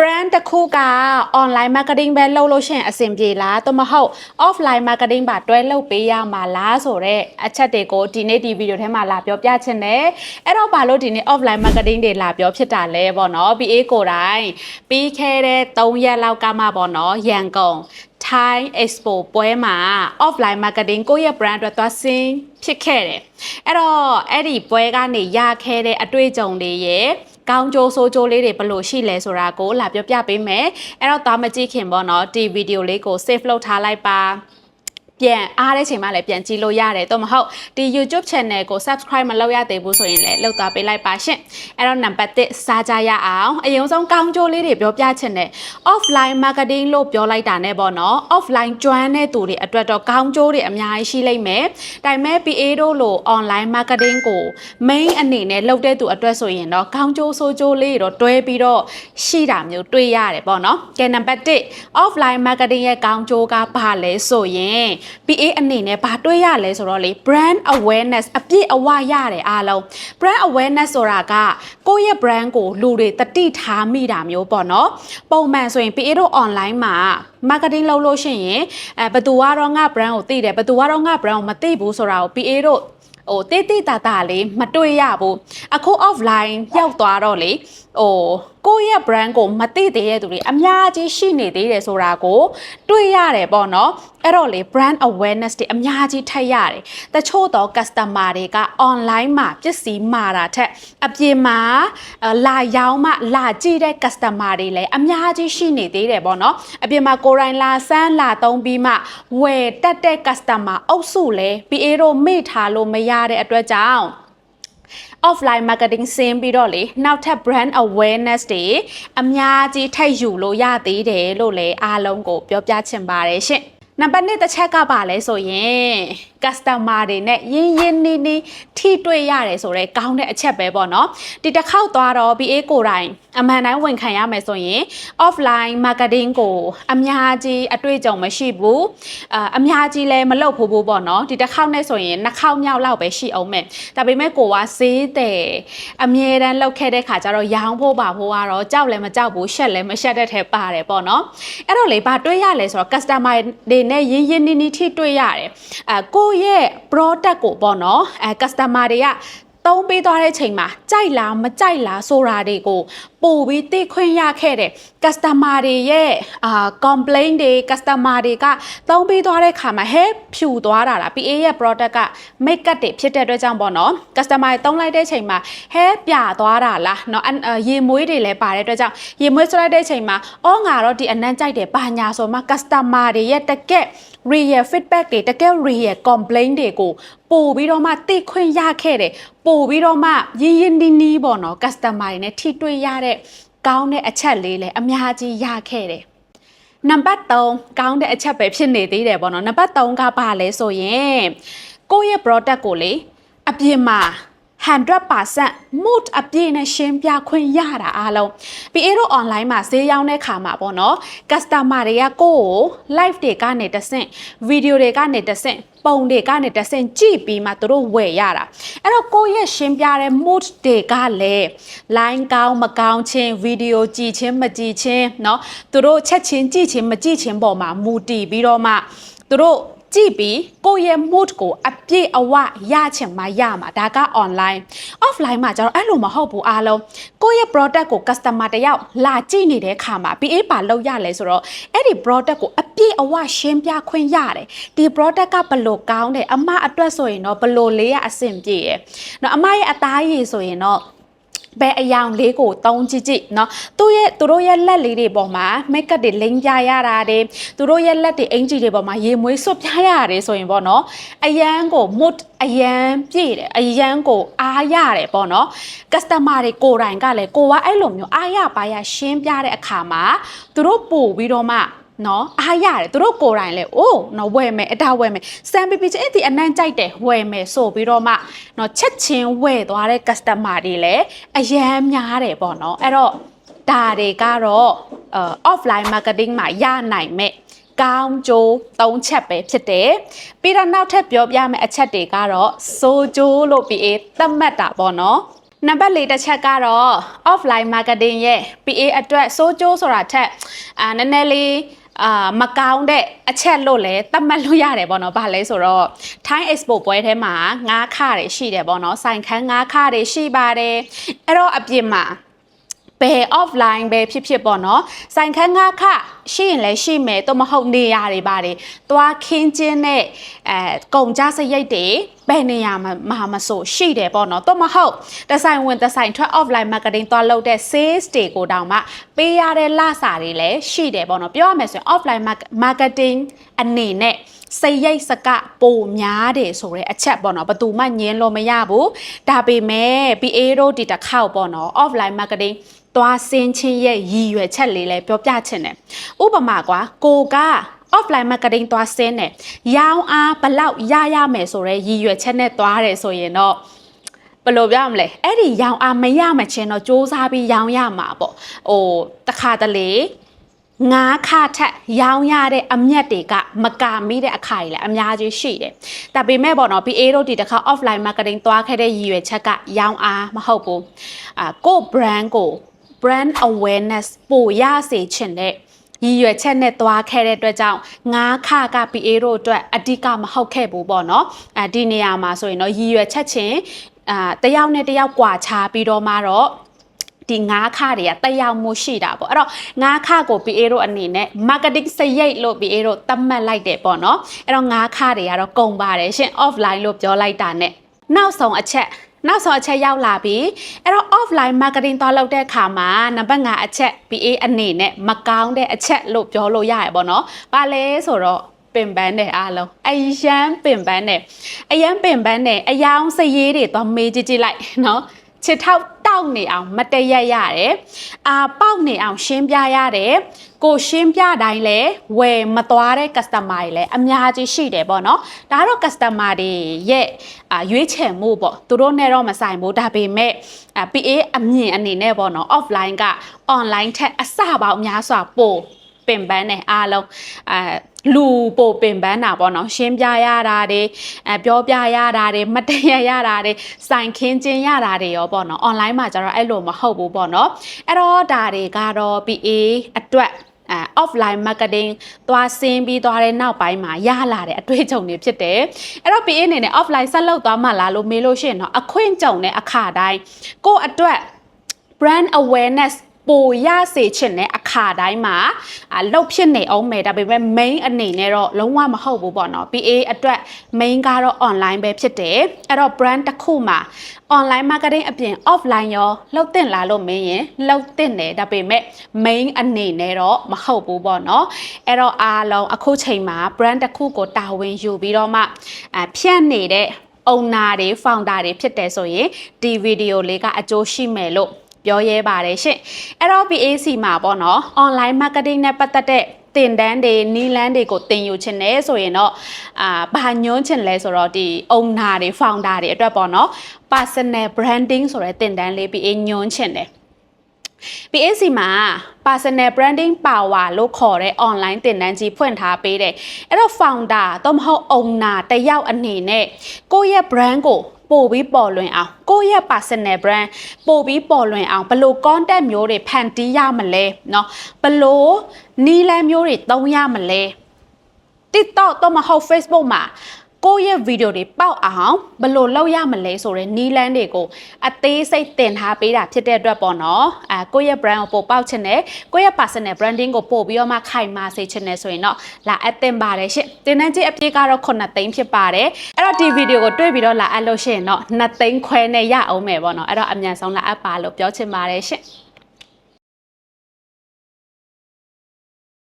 brand တစ်ခုက online marketing ပဲလုပ်လို့ရှိရင်အဆင်ပြေလားသို့မဟုတ် offline marketing ပါတွဲလုပ်ပေးရမှာလားဆိုတော့အချက်တွေကိုဒီနေ့ဒီဗီဒီယိုထဲမှာလာပြောပြချင်တယ်အဲ့တော့ဘာလို့ဒီနေ့ offline marketing တွေလာပြောဖြစ်တာလဲပေါ့နော် BA ကိုယ်တိုင်ပြီးခဲ့တဲ့3ရက်လောက်ကမှပေါ့နော်ရန်ကုန် Thai Expo ပွဲမှာ offline marketing ကိုယ့်ရဲ့ brand အတွက်သွားဆင်းဖြစ်ခဲ့တယ်အဲ့တော့အဲ့ဒီပွဲကနေရခဲ့တဲ့အတွေ့အကြုံတွေရဲ့ ကောင်းကျိုးဆိုးကျိုးလေးတွေဘယ်လိုရှိလဲဆိုတာကိုလာပြောပြပေးမယ်အဲ့တော့သွားမကြည့်ခင်ပေါ့နော်ဒီဗီဒီယိုလေးကို save လုပ်ထားလိုက်ပါ ပြန်အားတဲ့ချိန်မှလည်းပြန်ကြည့်လို့ရတယ်တော့မဟုတ်ဒီ YouTube channel ကို subscribe မလုပ်ရသေးဘူးဆိုရင်လည်းလုပ်သွားပေးလိုက်ပါရှင်အဲ့တော့ number 1စားကြရအောင်အရင်ဆုံးကောင်းကျိုးလေးတွေပြောပြချင်တယ် offline marketing လို့ပြောလိုက်တာနဲ့ပေါ့နော် offline ကျွမ်းတဲ့သူတွေအတွက်တော့ကောင်းကျိုးတွေအများကြီးရှိလိမ့်မယ်ဒါပေမဲ့ PA တို့လို online marketing ကို main အနေနဲ့လုပ်တဲ့သူအတွက်ဆိုရင်တော့ကောင်းကျိုးဆိုးကျိုးလေးတွေတော့တွဲပြီးတော့ရှိတာမျိုးတွေ့ရတယ်ပေါ့နော်ကဲ number 1 offline marketing ရဲ့ကောင်းကျိုးကဘာလဲဆိုရင် PA အနေနဲ့ဘာတွေ့ရလဲဆိုတော့လေ brand awareness အပြည့်အဝရတယ်အားလုံး brand awareness ဆိုတာကကိုယ့်ရဲ့ brand ကိုလူတွေတတိထားမိတာမျိုးပေါ့နော်ပုံမှန်ဆိုရင် PA တို့ online မှာ marketing လုပ်လို့ရှိရင်အဲဘယ်သူကတော့ငါ brand ကိုသိတယ်ဘယ်သူကတော့ငါ brand ကိုမသိဘူးဆိုတာကို PA တို့ဟိုတိတိတတာလေးမတွေ့ရဘူးအခု offline ရောက်သွားတော့လေဟိုကိုယ့်ရဲ့ brand ကိုမသိသေးတဲ့သူတွေအများကြီးရှိနေသေးတယ်ဆိုတာကိုတွေ့ရတယ်ပေါ့နော်အဲ့တော့လေ brand awareness တွေအများကြီးထပ်ရတယ်တချို့တော့ customer တွေက online မှာပစ္စည်းမှာတာထက်အပြင်မှာလာရောင်းမှလာကြည့်တဲ့ customer တွေလည်းအများကြီးရှိနေသေးတယ်ပေါ့နော်အပြင်မှာကိုယ်တိုင်လာစမ်းလာသုံးပြီးမှဝယ်တက်တဲ့ customer အုပ်စုလည်း PA တို့မေ့ထားလို့မရတဲ့အတွက်ကြောင့် offline marketing ဆင်းပြီးတော့လေနောက်ထပ် brand awareness တွေအများကြီးထိုက်ယူလို့ရသေးတယ်လို့လည်းအားလုံးကိုပြောပြချင်ပါတယ်ရှင် နံပါတ်1တစ်ချက်ကပါလဲဆိုရင် customer တွေနဲ့ရင်းရင်းနှီးနှီးထိတွေ့ရတယ်ဆိုတော့ကောင်းတဲ့အချက်ပဲပေါ့နော်ဒီတစ်ခေါက်သွားတော့ BA ကိုယ်တိုင်အမှန်တိုင်းဝန်ခံရမယ်ဆိုရင် offline marketing ကိုအများကြီးအတွေ့အကြုံမရှိဘူးအာအများကြီးလည်းမလုပ်ဘူးဘူးပေါ့နော်ဒီတစ်ခေါက်နဲ့ဆိုရင်နှစ်ခေါက်မြောက်လောက်ပဲရှိအောင်မယ်ဒါပေမဲ့ကိုကဈေးတယ်အမြဲတမ်းလောက်ခဲ့တဲ့ခါကျတော့ရောင်းဖို့ပါဖို့ကတော့ကြောက်လည်းမကြောက်ဘူးရှက်လည်းမရှက်တဲ့ထဲပါတယ်ပေါ့နော်အဲ့တော့လေဘာတွေးရလဲဆိုတော့ customer တွေနဲ့ရင်းရင်းနှီးနှီးထိတွေ့ရတယ်အဲကိုယ့်ရဲ့ product ကိုပေါ့နော်အဲ customer တွေကသုံးပေးသွားတဲ့ချိန်မှာကြိုက်လားမကြိုက်လားဆိုတာတွေကိုပို့ပြီးသိခွင့်ရခဲ့တဲ့ customer တွေရဲ့အာ complaint တွေ customer တွေကသုံးပေးသွားတဲ့ခါမှာဟဲဖြူသွားတာလား PA ရဲ့ product က make up တွေဖြစ်တဲ့အတွက်ကြောင့်ပေါ့နော် customer တွေသုံးလိုက်တဲ့ချိန်မှာဟဲပြသွားတာလားเนาะရေမွေးတွေလည်းပါတဲ့အတွက်ကြောင့်ရေမွေးဆွလိုက်တဲ့ချိန်မှာအော်ငါတော့ဒီအနမ်းကြိုက်တယ်ဘာညာဆိုမှ customer တွေရဲ့တကက် real feedback တွေတကယ် real complaint တွေကိုပို့ပြီးတော့မှသိခွင့်ရခဲ့တယ်ပို့ပြီးတော့မှရင်းရင်းနီးနီးပေါ့နော် customer တွေနဲ့ထိတွေ့ရတဲ့ ဲ့ကောင်းတဲ့အချက်လေးလည်းအများကြီးရခဲ့တယ်နံပါတ်3ကောင်းတဲ့အချက်ပဲဖြစ်နေသေးတယ်ပေါ့နော်နံပါတ်3ကဘာလဲဆိုရင်ကိုယ့်ရဲ့ product ကိုလေအပြင်မှာ100% mood အပြည့်နဲ့ရှင်းပြခွင့်ရတာအားလုံး ပြီးအဲ့တော့ online မှာဈေးရောင်းတဲ့ခါမှာပေါ့နော် customer တွေကကိုယ့်ကို live တွေကနေတဆင့် video တွေကနေတဆင့်ပုံတွေကနေတဆင့်ကြည့်ပြီးမှသူတို့ဝယ်ရတာအဲ့တော့ကိုယ့်ရဲ့ရှင်းပြတဲ့ mood တွေကလည်း line ကောင်းမကောင်းချင်း video ကြည့်ချင်းမကြည့်ချင်းเนาะသူတို့ချက်ချင်းကြည့်ချင်းမကြည့်ချင်းပေါ်မှာမူတည်ပြီးတော့မှသူတို့ ကြည့်ပြီးကိုယ့်ရဲ့ mood ကိုအပြည့်အဝရချင်မှရမှာဒါက online offline မှာကျတော့အဲ့လိုမဟုတ်ဘူးအားလုံးကိုယ့်ရဲ့ product ကို customer တယောက်လာကြည့်နေတဲ့ခါမှာ PA ပါလောက်ရလဲဆိုတော့အဲ့ဒီ product ကိုအပြည့်အဝရှင်းပြခွင့်ရတယ်ဒီ product ကဘလို့ကောင်းတယ်အမအတွက်ဆိုရင်တော့ဘလို့လေးရအဆင်ပြေရယ်နော်အမရဲ့အသားရည်ဆိုရင်တော့ ဘယ်အယောင်လေးကိုတုံးကြည့်ကြည့်เนาะသူ့ရဲ့သူတို့ရဲ့လက်လေးတွေပေါ်မှာ make up တွေလိမ့်ပြရတာတွေသူတို့ရဲ့လက်တွေအင်ဂျီတွေပေါ်မှာရေမွေးစွတ်ပြရရတယ်ဆိုရင်ပေါ့နော်အရန်ကို mood အရန်ပြည့်တယ်အရန်ကိုအားရတယ်ပေါ့နော် customer တွေကိုယ်တိုင်ကလည်းကိုကအဲ့လိုမျိုးအားရပါရရှင်းပြတဲ့အခါမှာသူတို့ပို့ပြီးတော့မှ နော်အားရတယ်သူတို့ကိုယ်တိုင်လဲအိုးနော်ဝယ်မယ်အတားဝယ်မယ်စံပီပီချင်းအဲ့ဒီအနမ်းကြိုက်တယ်ဝယ်မယ်ဆိုပြီးတော့မှနော်ချက်ချင်းဝယ်သွားတဲ့ customer တွေလည်းအရန်များတယ်ပေါ့နော်အဲ့တော့ဒါတွေကတော့ offline marketing မှာရနိုင်မဲ့ကောင်းကျိုး၃ချက်ပဲဖြစ်တယ်ပြီးတော့နောက်ထပ်ပြောပြမယ့်အချက်တွေကတော့စိုးကျိုးလို့ပြီးသတ်မှတ်တာပေါ့နော်နံပါတ်၄တစ်ချက်ကတော့ offline marketing ရဲ့ PA အတွက်စိုးကျိုးဆိုတာထက်အာနည်းနည်းလေး အာမကောင်းတဲ့အချက်လို့လည်းသတ်မှတ်လို့ရတယ်ပေါ့နော်။ဘာလဲဆိုတော့ Thai Expo ပွဲထဲမှာငါးခါတွေရှိတယ်ပေါ့နော်။ဆိုင်ခန်းငါးခါတွေရှိပါတယ်။အဲ့တော့အပြင်မှာဘယ် offline ပဲဖြစ်ဖြစ်ပေါ့နော်ဆိုင်ခန်းငါခရှိရင်လည်းရှိမယ်တော့မဟုတ်နေရတွေပါတယ်သွားခင်းချင်းတဲ့အဲကုန်ကြစရိတ်တွေ ဘယ်နေရာမှာမဟာမဆိုရှိတယ်ပေါ့နော်တော့မဟုတ်တဆိုင်ဝင်တဆိုင်ထွက် offline marketing သွားလုပ်တဲ့ sales တွေကိုတောင်မှပေးရတဲ့လစာတွေလည်းရှိတယ်ပေါ့နော်ပြောရမယ်ဆိုရင် offline marketing အနေနဲ့စိတ်ရိတ်စကပိုများတယ်ဆိုတဲ့အချက်ပေါ့နော်ဘယ်သူမှညင်းလို့မရဘူးဒါပေမဲ့ PA တို့ဒီတစ်ခေါက်ပေါ့နော် offline marketing သွားစင်းချင်းရဲ့ရည်ရွယ်ချက်လေးလည်းပြောပြချင်တယ်ဥပမာကွာကိုက offline marketing သွားစင်းတယ်ရောင်းအားဘလောက်ရရမယ်ဆိုတော့ရည်ရွယ်ချက်နဲ့သွားတယ်ဆိုရင်တော့ဘယ်လိုပြောမလဲအဲ့ဒီရောင်းအားမရမချင်းတော့စူးစမ်းပြီးရောင်းရမှာပေါ့ဟိုတခါတလေငါးခါထက်ရောင်းရတဲ့အမျက်တွေကမကာမိတဲ့အခါကြီးလည်းအများကြီးရှိတယ်။ဒါပေမဲ့ပေါ့နော် PA တို့ဒီတစ်ခါ offline marketing သွားခဲ့တဲ့ရည်ရွယ်ချက်ကရောင်းအားမဟုတ်ဘူး။အာကို့ brand ကို brand awareness ပိုရစေချင်တဲ့ ရည်ရွယ်ချက်နဲ့သွားခဲ့တဲ့အတွက်ကြောင့်ငါးခက PA တို့အတွက်အဓိကမဟုတ်ခဲ့ဘူးပေါ့နော်အဲဒီနေရာမှာဆိုရင်တော့ရည်ရွယ်ချက်ချင်းအာတယောက်နဲ့တယောက်ကွာခြားပြီးတော့မှတော့ဒီငါးခတွေကတက်ရောက်မှုရှိတာပေါ့အဲ့တော့ငါးခကို PA တို့အနေနဲ့ marketing စရိတ်လို့ PA တို့သတ်မှတ်လိုက်တယ်ပေါ့နော်အဲ့တော့ငါးခတွေကတော့ကုန်ပါတယ်ရှင် offline လို့ပြောလိုက်တာ ਨੇ နောက်ဆုံးအချက် နောက်ဆုံးအချက်ရောက်လာပြီအဲ့တော့ offline marketing သွားလုပ်တဲ့အခါမှာနံပါတ်5အချက် PA အနေနဲ့မကောင်းတဲ့အချက်လို့ပြောလို့ရရပေါ့နော်။ဘာလဲဆိုတော့ပင်ပန်းတယ်အားလုံးအယမ်းပင်ပန်းတယ်အယမ်းပင်ပန်းတယ်အယောင်စရေးတွေသွားမေးကြည့်ကြည့်လိုက်နော်ချစ်ထောက် တောက်နေအောင် မတရက်ရတယ်အာပေါက်နေအောင်ရှင်းပြရတယ်ကိုရှင်းပြတိုင်းလဲဝယ်မသွားတဲ့ customer တွေလည်းအများကြီးရှိတယ်ပေါ့နော်ဒါတော့ customer တွေရဲ့အာရွေးချယ်မှုပေါ့သူတို့နဲ့တော့မဆိုင်ဘူးဒါပေမဲ့အာ PA အမြင်အနေနဲ့ပေါ့နော် offline က online ထက်အစပေါင်းများစွာပို့ပင်ပန်းတယ်အားလုံးအဲ လူပိုပင်ပန်းတာပေါ့နော်ရှင်းပြရတာတွေအဲပြောပြရတာတွေမတည့်ရရတာတွေစိုင်ခင်းကျင်းရတာတွေရောပေါ့နော် online မှာကျတော့အဲ့လိုမဟုတ်ဘူးပေါ့နော်အဲ့တော့ဒါတွေကတော့ PA အတွက်အဲ offline marketing သွားဆင်းပြီးသွားတဲ့နောက်ပိုင်းမှာရလာတဲ့အတွေ့အကြုံတွေဖြစ်တယ်အဲ့တော့ PA အနေနဲ့ offline ဆက်လုပ်သွားမှလားလို့မေးလို့ရှိရင်တော့အခွင့်ကြုံတဲ့အခါတိုင်းကိုယ့်အတွက် brand awareness ပိုရစေချင်တဲ့အခါ တိုင်းမှာအလုပ်ဖြစ်နေအောင်မယ်ဒါပေမဲ့ main အနေနဲ့တော့လုံးဝမဟုတ်ဘူးပေါ့နော် PA အတွက် main ကတော့ online ပဲဖြစ်တယ်အဲ့တော့ brand တစ်ခုမှာ online marketing အပြင် offline ရောလုပ်တင်လာလို့မင်းရင်လုပ်တင်တယ်ဒါပေမဲ့ main အနေနဲ့တော့မဟုတ်ဘူးပေါ့နော်အဲ့တော့အားလုံးအခုချိန်မှာ brand တစ်ခုကိုတာဝန်ယူပြီးတော့မှအဖြန့်နေတဲ့ owner တွေ founder တွေဖြစ်တယ်ဆိုရင်ဒီဗီဒီယိုလေးကအကျိုးရှိမယ်လို့ ပြောရဲပါတယ်ရှင်အဲ့တော့ PAC မှာပေါ့နော် online marketing နဲ့ပတ်သက်တဲ့တင်တန်းတွေနီလန်းတွေကိုတင်ယူချင်တယ်ဆိုရင်တော့အာဘာညွှန်းချင်လဲဆိုတော့ဒီ owner တွေ founder တွေအတွက်ပေါ့နော် personal branding ဆိုတဲ့တင်တန်းလေး PA ညွှန်းချင်တယ် PAC မှာ personal branding power လို့ခေါ်တဲ့ online သင်တန်းကြီးဖွင့်ထားပေးတယ်အဲ့တော့ founder တော့မဟုတ် owner တယောက်အနေနဲ့ကိုယ့်ရဲ့ brand ကိုပို့ပြီးပေါ်လွင်အောင်ကိုယ့်ရဲ့ personal brand ပို့ပြီးပေါ်လွင်အောင်ဘလို့ content မျိုးတွေဖန်တီးရမလဲเนาะဘလို့နီးလန်းမျိုးတွေသုံးရမလဲ TikTok တော့မဟုတ် Facebook မှာ ကိုယ့်ရဲ့ဗီဒီယိုတွေပေါက်အောင်ဘယ်လိုလုပ်ရမလဲဆိုတဲ့နီးလန်းတွေကိုအသေးစိတ်တင်ထားပေးတာဖြစ်တဲ့အတွက်ပေါ့နော်အဲကိုယ့်ရဲ့ brand ကိုပို့ပေါက်ချင်တယ်ကိုယ့်ရဲ့ personal branding ကိုပို့ပြီးတော့မှခိုင်မာစေချင်တယ်ဆိုရင်တော့လာအပ်တင်ပါတယ်ရှင့်တင်တန်းကြီးအပြည့်ကတော့9သိန်းဖြစ်ပါတယ်အဲ့တော့ဒီဗီဒီယိုကိုတွေ့ပြီးတော့လာအပ်လို့ရှိရင်တော့2သိန်းခွဲနဲ့ရအောင်မယ်ပေါ့နော်အဲ့တော့အမြန်ဆုံးလာအပ်ပါလို့ပြောချင်ပါတယ်ရှင့်